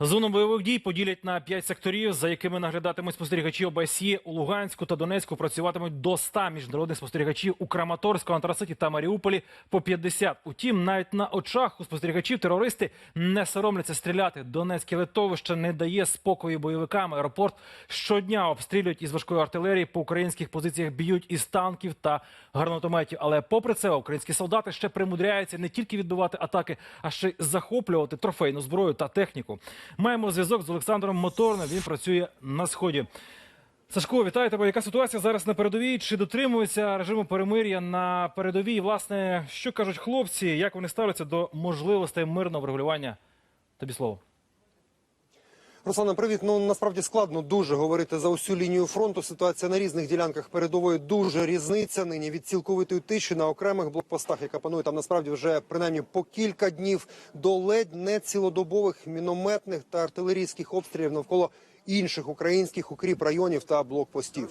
Зону бойових дій поділять на п'ять секторів, за якими наглядатимуть спостерігачі ОБСЄ у Луганську та Донецьку. Працюватимуть до 100 міжнародних спостерігачів у Краматорську, Антраситі та Маріуполі по 50. Утім, навіть на очах у спостерігачів терористи не соромляться стріляти. Донецьке литовище не дає спокою бойовикам. Аеропорт щодня обстрілюють із важкої артилерії. По українських позиціях б'ють із танків та гранатометів. Але попри це, українські солдати ще примудряються не тільки відбивати атаки, а ще й захоплювати трофейну зброю та техніку. Маємо зв'язок з Олександром Моторним. Він працює на сході. Сашко, вітаю тебе. Яка ситуація зараз на передовій? Чи дотримується режиму перемир'я на передовій? Власне, що кажуть хлопці? Як вони ставляться до можливостей мирного врегулювання? Тобі слово. Руслана, привіт. Ну насправді складно дуже говорити за усю лінію фронту. Ситуація на різних ділянках передової дуже різниця нині від цілковитої тиші на окремих блокпостах, яка панує там насправді вже принаймні по кілька днів до ледь не цілодобових мінометних та артилерійських обстрілів навколо інших українських укріп районів та блокпостів.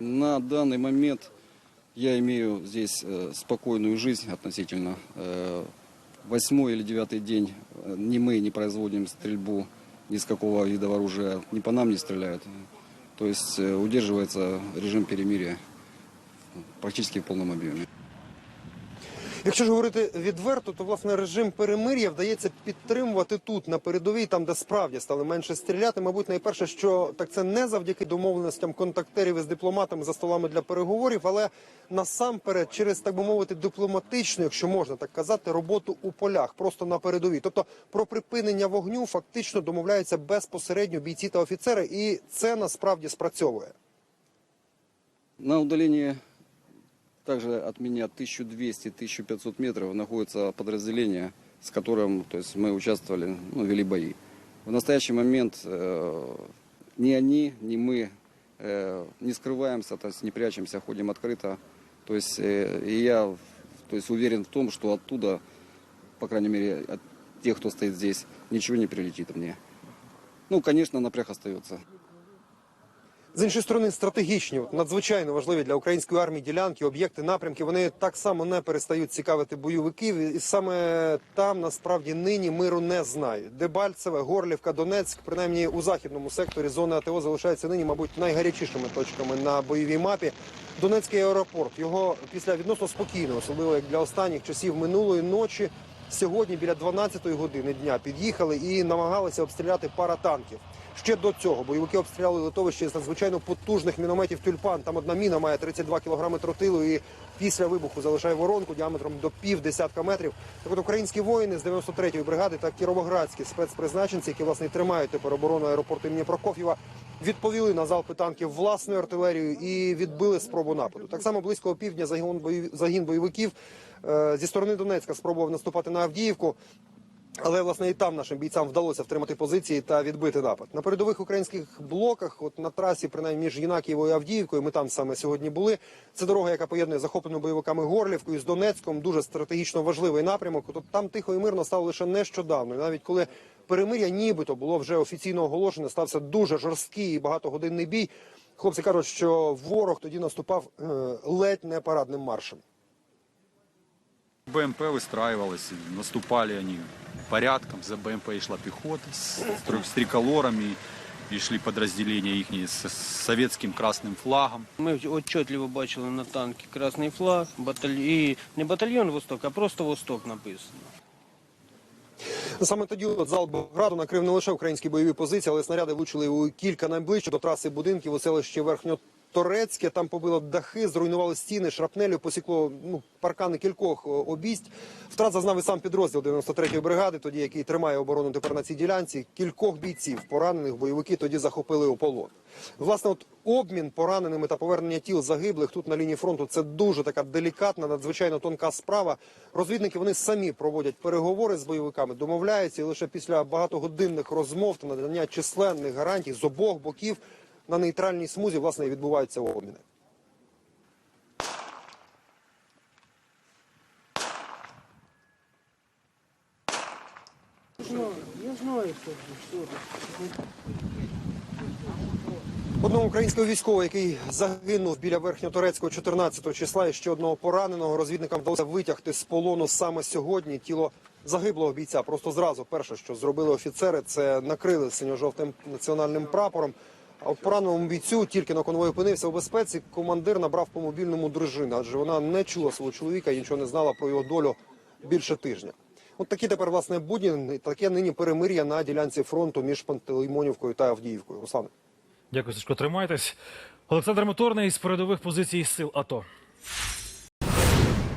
На данный момент я имею здесь э, спокойную жизнь относительно Э, Восьмой или девятый день э, ни мы не производим стрельбу ни с какого вида оружия, ни по нам не стреляют. То есть э, удерживается режим перемирия практически в полном объеме. Якщо ж говорити відверто, то власне режим перемир'я вдається підтримувати тут на передовій, там де справді стали менше стріляти. Мабуть, найперше, що так це не завдяки домовленостям контактерів із дипломатами за столами для переговорів, але насамперед через так би мовити дипломатичну, якщо можна так казати, роботу у полях, просто на передовій. Тобто про припинення вогню фактично домовляються безпосередньо бійці та офіцери, і це насправді спрацьовує. На удалении также от меня 1200-1500 метров находится подразделение, с которым то есть, мы участвовали, ну, вели бои. В настоящий момент э, ни они, ни мы э, не скрываемся, то есть не прячемся, ходим открыто. То есть, э, и я то есть, уверен в том, что оттуда, по крайней мере, от тех, кто стоит здесь, ничего не прилетит мне. Ну, конечно, напряг остается. З іншої сторони, стратегічні, надзвичайно важливі для української армії ділянки, об'єкти, напрямки. Вони так само не перестають цікавити бойовиків, і саме там насправді нині миру не знають. Дебальцеве, Горлівка, Донецьк, принаймні у західному секторі зони АТО залишаються нині, мабуть, найгарячішими точками на бойовій мапі. Донецький аеропорт його після відносно спокійно, особливо як для останніх часів минулої ночі. Сьогодні біля 12-ї години дня під'їхали і намагалися обстріляти пара танків. Ще до цього бойовики обстріляли литовище з надзвичайно потужних мінометів тюльпан. Там одна міна має 32 кілограми тротилу і після вибуху залишає воронку діаметром до пів десятка метрів. Так от українські воїни з 93-ї бригади та кіровоградські спецпризначенці, які власне тримають тепер оборону аеропорту імені Прокоф'єва, відповіли на залпи танків власною артилерією і відбили спробу нападу. Так само близько опівдня загін бойовиків зі сторони Донецька спробував наступати на Авдіївку. Але власне і там нашим бійцям вдалося втримати позиції та відбити напад. На передових українських блоках, от на трасі, принаймні між Єнакієвою і Авдіївкою, ми там саме сьогодні були. Це дорога, яка поєднує захоплену бойовиками Горлівкою з Донецьком. Дуже стратегічно важливий напрямок. От там тихо і мирно стало лише нещодавно. Навіть коли перемир'я нібито було вже офіційно оголошено, стався дуже жорсткий і багатогодинний бій. Хлопці кажуть, що ворог тоді наступав е, ледь не парадним маршем. БМП выстраивалась, наступали они порядком, за БМП шла пехота с, с триколорами, и шли подразделения их с, советским красным флагом. Ми отчетливо бачили на танки красний флаг, баталь... і не батальйон Восток, а просто Восток написано. Саме тоді от зал Болграду накрив не лише українські бойові позиції, але снаряди влучили у кілька найближче до траси будинків у селищі Верхньоторецьке. Там побило дахи, зруйнували стіни, шрапнелю, посікло ну, паркани кількох о, обість. Втрат зазнав і сам підрозділ 93-ї бригади, тоді який тримає оборону тепер на цій ділянці. Кількох бійців поранених бойовики тоді захопили у полон. Власне, от обмін пораненими та повернення тіл загиблих тут на лінії фронту це дуже така делікатна, надзвичайно тонка справа. Розвідники вони самі проводять переговори з бойовиками, домовляються, і лише після багатогодинних розмов та надання численних гарантій з обох боків на нейтральній смузі власне і відбуваються обміни. Одного українського військового, який загинув біля Верхньоторецького 14 числа, і ще одного пораненого розвідникам вдалося витягти з полону саме сьогодні. Тіло загиблого бійця. Просто зразу перше, що зробили офіцери, це накрили синьо-жовтим національним прапором. А пораненому бійцю тільки на конвої опинився у безпеці. Командир набрав по мобільному дружину, адже вона не чула свого чоловіка і нічого не знала про його долю більше тижня. От такі тепер власне будні, таке нині перемир'я на ділянці фронту між Пантелеймонівкою та Авдіївкою. Руслане. Дякую, Сашко. Тримайтесь. Олександр Моторний з передових позицій сил АТО.